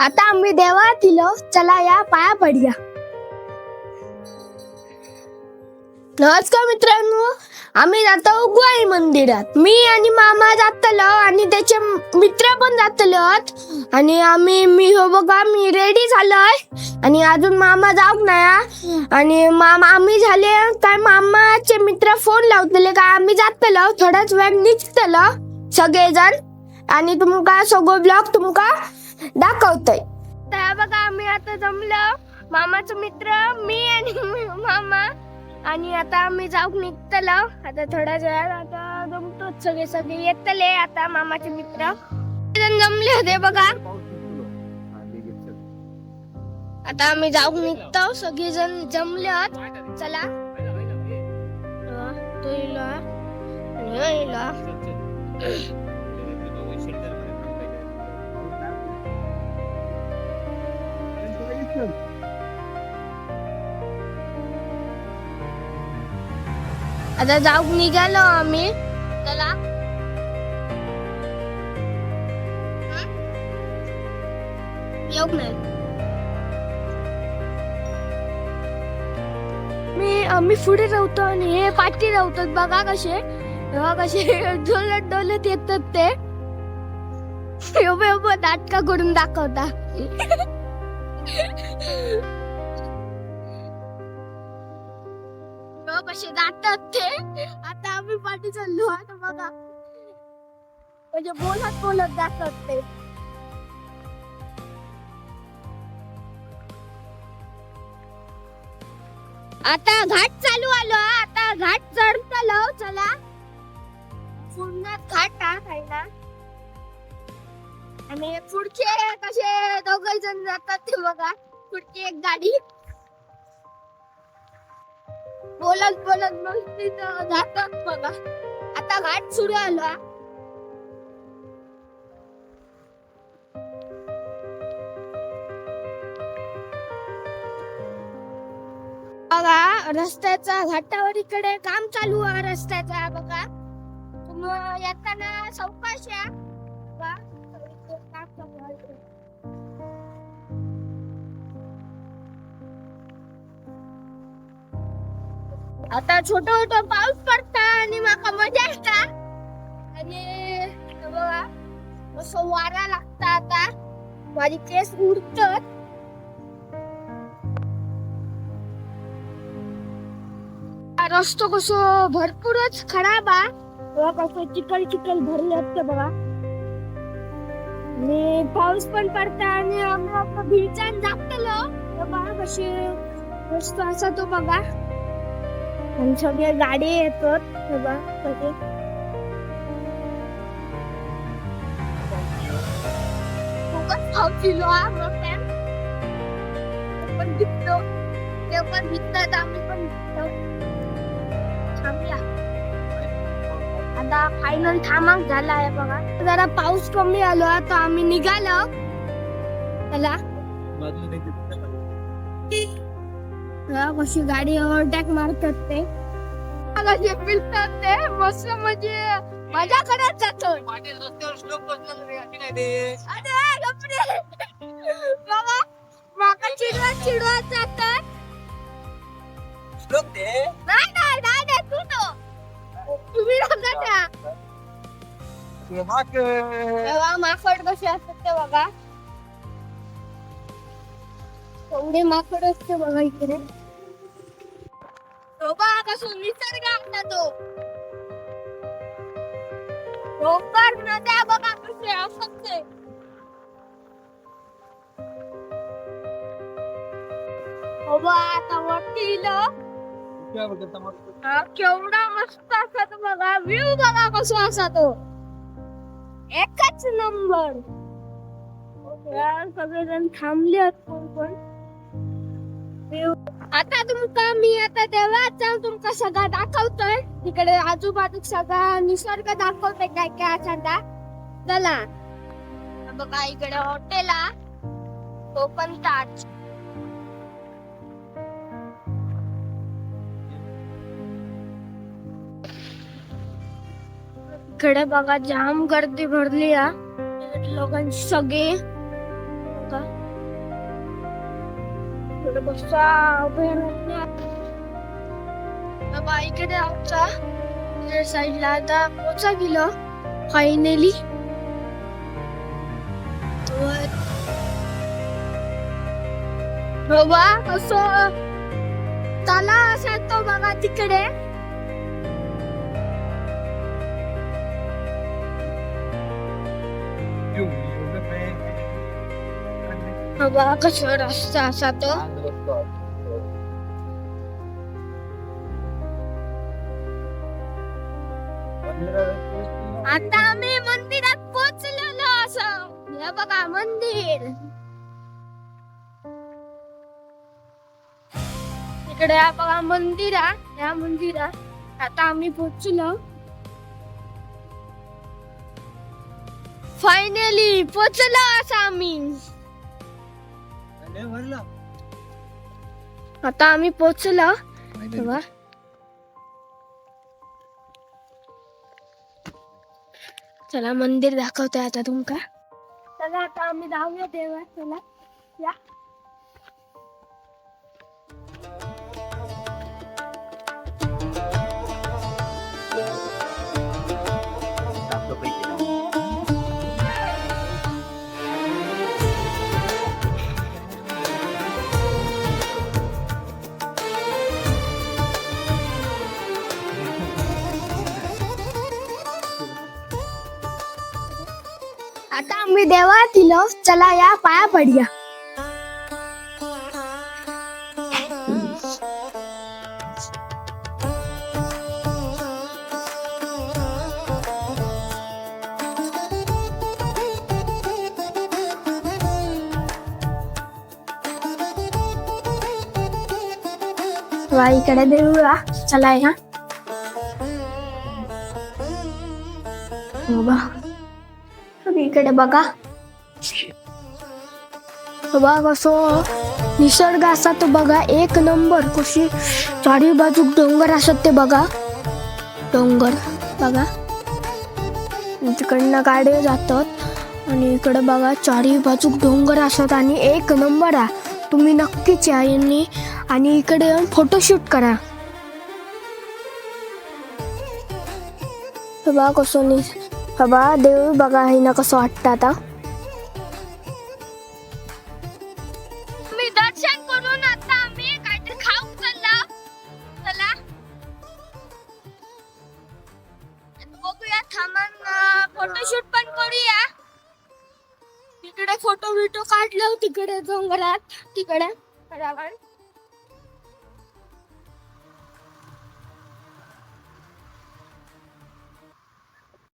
आता आम्ही देवळात दिलो चला या पाया पडूया. नमस्कार मित्रांनो आम्ही जातो गुवाई मंदिरात. मी आणि मामा जातलो आणि त्याचे मित्र पण जातलो आणि आम्ही मी हो बघा मी रेडी झालोय. आणि अजून मामा जाऊक नाही? आणि मामा आम्ही झाले काय मामाचे मित्र फोन लावतले काय आम्ही जातलो थोडाच वेळ निघतलो सगळेजण. आणि तुमका सगळं ब्लॉग तुमका दाखवतोय तर बघा आम्ही आता जमलो मामाचा मित्र मी आणि मामा आणि आता आम्ही जाऊक निघतलो आता थोड्या वेळात आता जमतोच सगळे सगळे येतले आता मामाचे मित्र जमले होते बघा आता आम्ही जाऊक निघतो सगळे जण जमले आहोत चला तो इला आणि हा इला. आता जाऊक निघालो आम्ही चला हं? येऊक नाही मी आम्ही पुढे राहतो आणि हे पाठी राहतात बघा कसे बघा कसे डोलत डोलत येतात ते एवढं नाटका करून दाखवता कसे जातात ते. आता आम्ही पाठी चाललो आता बघा. म्हणजे बोलत बोलत जातात ते. आता घाट चालू आलो हा. आता घाट चढतलो चला. पूर्ण घाट हा खायला आणि पुढचे कसे दोघ जण जातात ते बघा. पुढची एक गाडी. बोलत बोलत मग तिथं जातात बघा. आता घाट सुरू आलो. बघा रस्त्याचा घाटावर इकडे काम चालू आहे रस्त्याचा बघा. तुम्ही येताना सावकाश या आता छोटो छोट पाऊस पडता आणि माका मजा येता. आणि बघा असं वारा लागता आता. माझी केस उडतात. रस्तो कसो भरपूरच खराब आ बघा कसं चिखल चिखल भरले असते बघा. आणि पाऊस पण पडता आणि आम्ही जागतलो भिरचान जातलो. बघा कशी रस्तो असा तो बघा. आणि सगळे गाडी येतात. हे बघा. सगळे खूपच हा पण ते आम्ही पण थांबला. आता फायनल थांबाक झाला आहे बघा. जरा पाऊस कमी आलो तर आम्ही निघालो. चला. कशी गाडी ओव्हरटॅक मारतात ते. हा, कसे फिरतात ते मस्त म्हणजे मजा करत जातो. अरे गपरे. बाबा माका चिडवत चिडवत जातात. नाही नाही नाही नाही, तू तो. तुम्ही नका त्या तेव्हा माकड कसे असतात ते बघा. एवढे माकड असते बघा इकडे. तो बघा कसं निसर्ग आपला तो डोंगर नद्या बघा कसे असतात ते हो बा आता वरती इलं. हा, केवढा मस्त असा तो बघा व्ह्यू बघा कसो असा तो एकच नंबर सगळेजण थांबले आहेत कोण कोण View. आता तुमका मी आता देवळात जाऊन तुमका सगळं दाखवतोय. तिकडे आजूबाजू सगळा निसर्ग दाखवतोय काय काय असा चला. बघा इकडे हॉटेल ओपन ताज. इकडे बघा जाम गर्दी भरली आहे लोकांची सगळी. इकडे बसा अभयारण्य बाबा इकडे आमचा इकडे साईडला आता पोचा गेलो फायनली बाबा कसं त्याला असा तो बघा तिकडे बाबा कसं रस्ता असा तो आता आम्ही मंदिरात पोहोचलेलो असं. हे बघा मंदिर. इकडे हा बघा मंदिर आहे या मंदिरात आता आम्ही पोहोचलो. फायनली पोहोचलो असं आम्ही. आता आम्ही पोहोचलो. तेव्हा. चला मंदिर दाखवतोय आता तुमका चला आता आम्ही जाऊया देवा चला या. आता आम्ही देवात दिलो चला या पाया पडूया. वा इकडे देऊया. चला या. हो इकडे बघा. बघा कसं निसर्ग असा तो बघा एक नंबर कशी चारी बाजू डोंगर असत ते बघा. डोंगर बघा. तिकडनं गाडी जातात आणि इकडे बघा चारी बाजू डोंगर असत आणि एक नंबर आ तुम्ही नक्कीच या यांनी आणि इकडे येऊन फोटोशूट करा. बघा कसं नि बाबा देव बघा हिना कसं वाटतं आता मी दर्शन करून आता आम्ही काहीतरी खाऊ चला चला बघूया थांबून फोटोशूट पण करूया तिकडे फोटो बिटो काढलं तिकडे डोंगरात तिकडे बरोबर